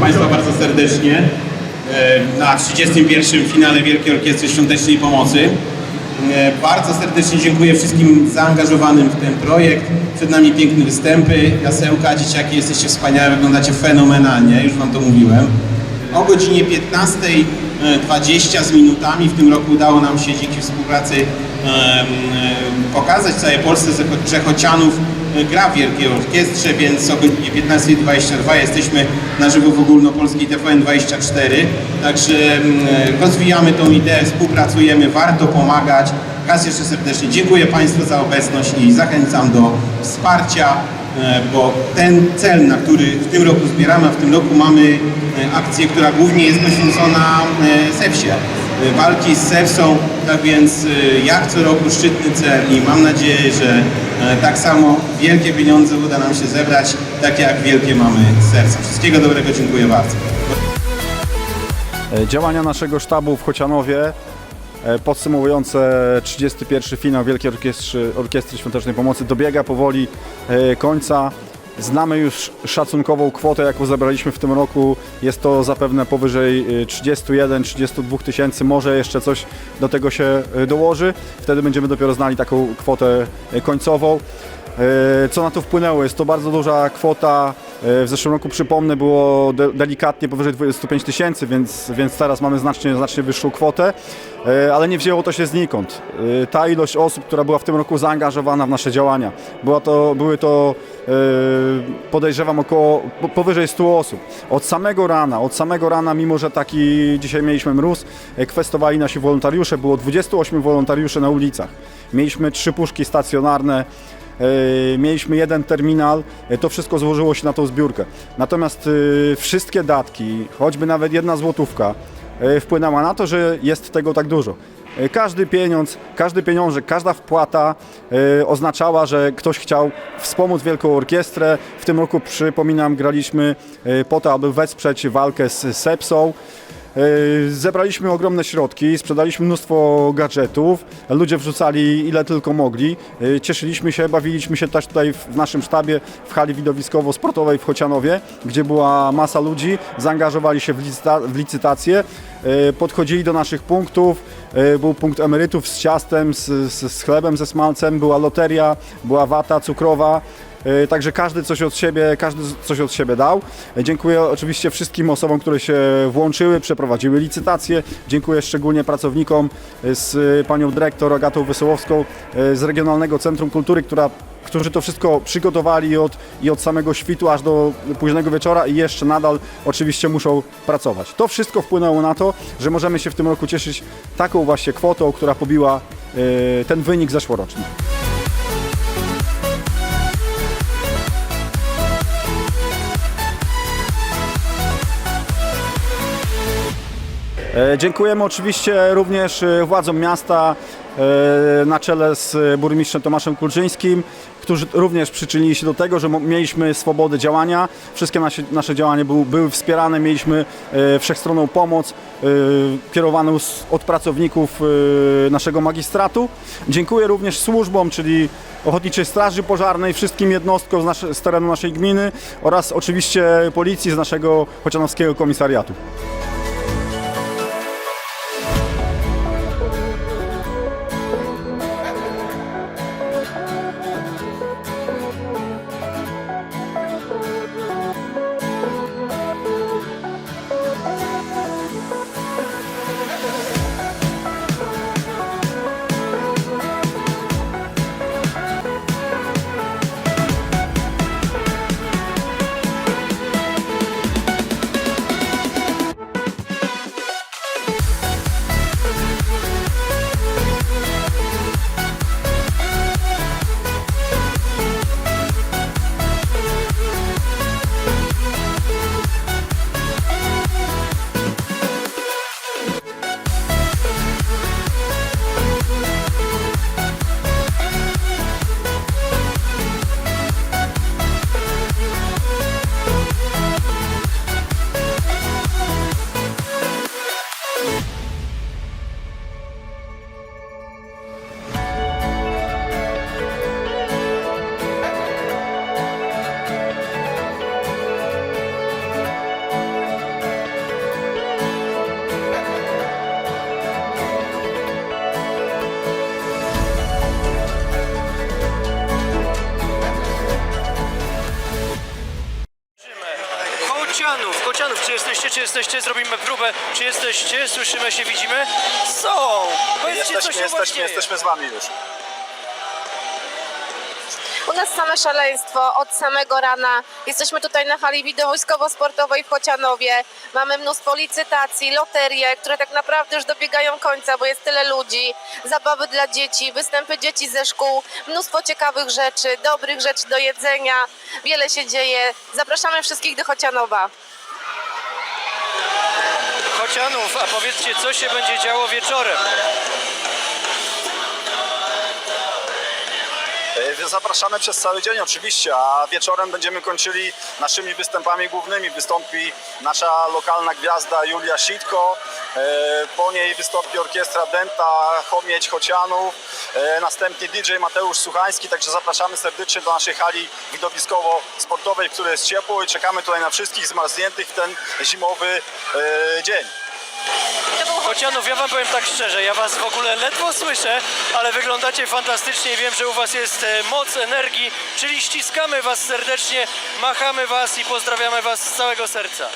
Państwa bardzo serdecznie e, na 31. finale Wielkiej Orkiestry Świątecznej Pomocy. E, Bardzo serdecznie dziękuję wszystkim zaangażowanym w ten projekt. Przed nami piękne występy. Jasełka, dzieciaki, jesteście wspaniałe, wyglądacie fenomenalnie, już Wam to mówiłem. O godzinie 15.20 z minutami w tym roku udało nam się dzięki współpracy pokazać całej Polsce że- że Chocianów e, gra w Wielkiej Orkiestrze, więc o godzinie 15.22 jesteśmy na żywo w ogólnopolskiej TVN24. Także em, rozwijamy tą ideę, współpracujemy, warto pomagać. Raz jeszcze serdecznie dziękuję Państwu za obecność i zachęcam do wsparcia E, bo ten cel, na który w tym roku zbieramy, a w tym roku mamy e, akcję, która głównie jest poświęcona e, sepsie. E, Walki z sepsą, tak więc e, jak co roku szczytny cel i mam nadzieję, że e, tak samo wielkie pieniądze uda nam się zebrać, tak jak wielkie mamy serca. Wszystkiego dobrego, dziękuję bardzo. E, Działania naszego sztabu w Chocianowie e, podsumowujące 31 finał Wielkiej Orkiestry, Orkiestry Świątecznej Pomocy dobiega powoli e, końca. Znamy już szacunkową kwotę, jaką zebraliśmy w tym roku. Jest to zapewne powyżej e, 31-32 tysięcy, może jeszcze coś do tego się e, dołoży. Wtedy będziemy dopiero znali taką kwotę e, końcową. E, Co na to wpłynęło? Jest to bardzo duża kwota. E, W zeszłym roku, przypomnę, było de- delikatnie powyżej 25 tysięcy, więc, więc teraz mamy znacznie, znacznie wyższą kwotę, E, ale nie wzięło to się znikąd. E, Ta ilość osób, która była w tym roku zaangażowana w nasze działania, była to, były to, e, podejrzewam, około po- powyżej 100 osób. Od samego rana, od samego rana, mimo że taki dzisiaj mieliśmy mróz, e, kwestowali nasi wolontariusze, było 28 wolontariuszy na ulicach. Mieliśmy trzy puszki stacjonarne, E, Mieliśmy jeden terminal, e, to wszystko złożyło się na tą zbiórkę. Natomiast e, wszystkie datki, choćby nawet jedna złotówka, e, wpłynęła na to, że jest tego tak dużo. E, Każdy pieniądz, każdy pieniążek, każda wpłata e, oznaczała, że ktoś chciał wspomóc Wielką Orkiestrę. W tym roku, przypominam, graliśmy e, po to, aby wesprzeć walkę z sepsą. E, Zebraliśmy ogromne środki, sprzedaliśmy mnóstwo gadżetów, ludzie wrzucali ile tylko mogli. E, Cieszyliśmy się, bawiliśmy się też tutaj w naszym sztabie w hali widowiskowo-sportowej w Chocianowie, gdzie była masa ludzi, zaangażowali się w, licyta- w licytację, e, podchodzili do naszych punktów, był punkt emerytów z ciastem, z, z chlebem, ze smalcem, była loteria, była wata cukrowa. E, Także każdy coś od siebie, każdy coś od siebie dał. E, Dziękuję oczywiście wszystkim osobom, które się włączyły, przeprowadziły licytację. Dziękuję szczególnie pracownikom e, z panią dyrektor Agatą Wesołowską z Regionalnego Centrum Kultury, która którzy to wszystko przygotowali od, i od samego świtu aż do późnego wieczora i jeszcze nadal oczywiście muszą pracować. To wszystko wpłynęło na to, że możemy się w tym roku cieszyć taką właśnie kwotą, która pobiła ten wynik zeszłoroczny. Dziękujemy oczywiście również e, władzom miasta e, na czele z burmistrzem Tomaszem Kulczyńskim, którzy również przyczynili się do tego, że mieliśmy swobodę działania. Wszystkie nasze, nasze działania były, były wspierane, mieliśmy e, wszechstronną pomoc e, kierowaną od pracowników e, naszego magistratu. Dziękuję również służbom, czyli Ochotniczej Straży Pożarnej, wszystkim jednostkom z, nasze, z terenu naszej gminy oraz oczywiście policji z naszego Chocianowskiego Komisariatu. Kocianów, Kocianów, czy jesteście, czy jesteście? Zrobimy próbę, czy jesteście? Słyszymy się, widzimy? Są! Powiedzcie, co się jesteśmy, jesteśmy z wami już. U nas same szaleństwo od samego rana. Jesteśmy tutaj na hali widowiskowo-sportowej w Chocianowie. Mamy mnóstwo licytacji, loterie, które tak naprawdę już dobiegają końca, bo jest tyle ludzi. Zabawy dla dzieci, występy dzieci ze szkół, mnóstwo ciekawych rzeczy, dobrych rzeczy do jedzenia. Wiele się dzieje. Zapraszamy wszystkich do Chocianowa. Chocianów, a powiedzcie, co się będzie działo wieczorem? Zapraszamy przez cały dzień oczywiście, a wieczorem będziemy kończyli naszymi występami głównymi. Wystąpi nasza lokalna gwiazda Julia Sitko, e, po niej wystąpi orkiestra Denta Chomieć Chocianów, e, następnie DJ Mateusz Suchański, także zapraszamy serdecznie do naszej hali widowiskowo-sportowej, w której jest ciepło i czekamy tutaj na wszystkich zmarzniętych w ten zimowy e, dzień. Chocianów, ja wam powiem tak szczerze, ja was w ogóle ledwo słyszę, ale wyglądacie fantastycznie wiem, że u was jest e, moc energii, czyli ściskamy was serdecznie, machamy was i pozdrawiamy was z całego serca.